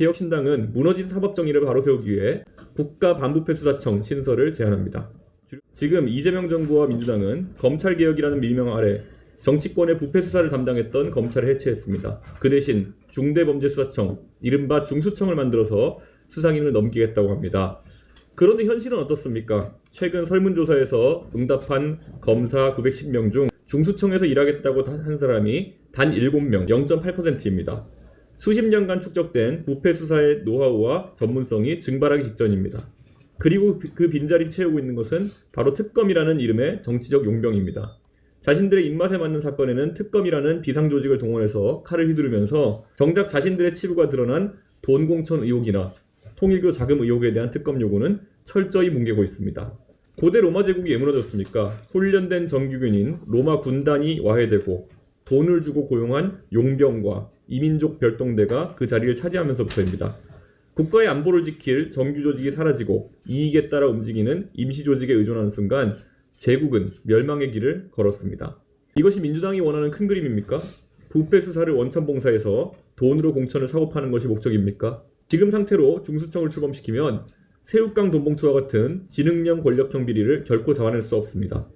개혁신당은 무너진 사법정의를 바로 세우기 위해 국가반부패수사청 신설을 제안합니다. 주- 지금 이재명 정부와 민주당은 검찰개혁이라는 밀명 아래 정치권의 부패 수사를 담당했던 검찰을 해체했습니다. 그 대신 중대범죄수사청, 이른바 중수청을 만들어서 수사기능을 넘기겠다고 합니다. 그런데 현실은 어떻습니까? 최근 설문조사에서 응답한 검사 910명 중 중수청에서 일하겠다고 한 사람이 단 7명, 0.8%입니다. 수십 년간 축적된 부패 수사의 노하우와 전문성이 증발하기 직전입니다. 그리고 그 빈자리 채우고 있는 것은 바로 특검이라는 이름의 정치적 용병입니다. 자신들의 입맛에 맞는 사건에는 특검이라는 비상조직을 동원해서 칼을 휘두르면서 정작 자신들의 치부가 드러난 돈 공천 의혹이나 통일교 자금 의혹에 대한 특검 요구는 철저히 뭉개고 있습니다. 고대 로마 제국이 왜 무너졌습니까? 훈련된 정규군인 로마 군단이 와해되고 돈을 주고 고용한 용병과 이민족 별동대가 그 자리를 차지하면서부터입니다. 국가의 안보를 지킬 정규 조직이 사라지고 이익에 따라 움직이는 임시 조직에 의존하는 순간 제국은 멸망의 길을 걸었습니다. 이것이 민주당이 원하는 큰 그림입니까? 부패 수사를 원천 봉사해서 돈으로 공천을 사고 파는 것이 목적입니까? 지금 상태로 중수청을 출범시키면 새우깡 돈봉투와 같은 지능형 권력형 비리를 결코 잡아낼 수 없습니다.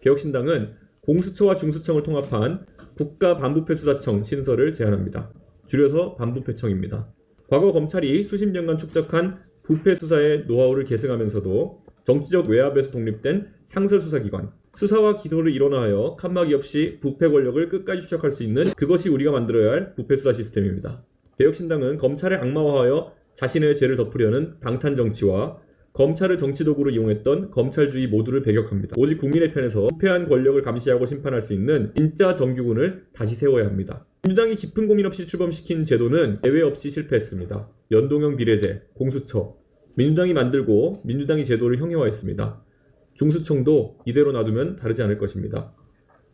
개혁신당은 공수처와 중수청을 통합한 국가반부패수사청 신설을 제안합니다. 줄여서 반부패청입니다. 과거 검찰이 수십 년간 축적한 부패 수사의 노하우를 계승하면서도 정치적 외압에서 독립된 상설수사기관, 수사와 기소를 일원화하여 칸막이 없이 부패 권력을 끝까지 추적할 수 있는 그것이 우리가 만들어야 할 부패 수사 시스템입니다. 개혁신당은 검찰을 악마화하여 자신의 죄를 덮으려는 방탄 정치와 검찰을 정치 도구로 이용했던 검찰주의 모두를 배격합니다. 오직 국민의 편에서 부패한 권력을 감시하고 심판할 수 있는 진짜 정규군을 다시 세워야 합니다. 민주당이 깊은 고민 없이 출범시킨 제도는 예외 없이 실패했습니다. 연동형 비례제, 공수처, 민주당이 만들고 민주당이 제도를 형해화했습니다. 중수청도 이대로 놔두면 다르지 않을 것입니다.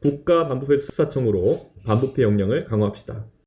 국가 반부패 수사청으로 반부패 역량을 강화합시다.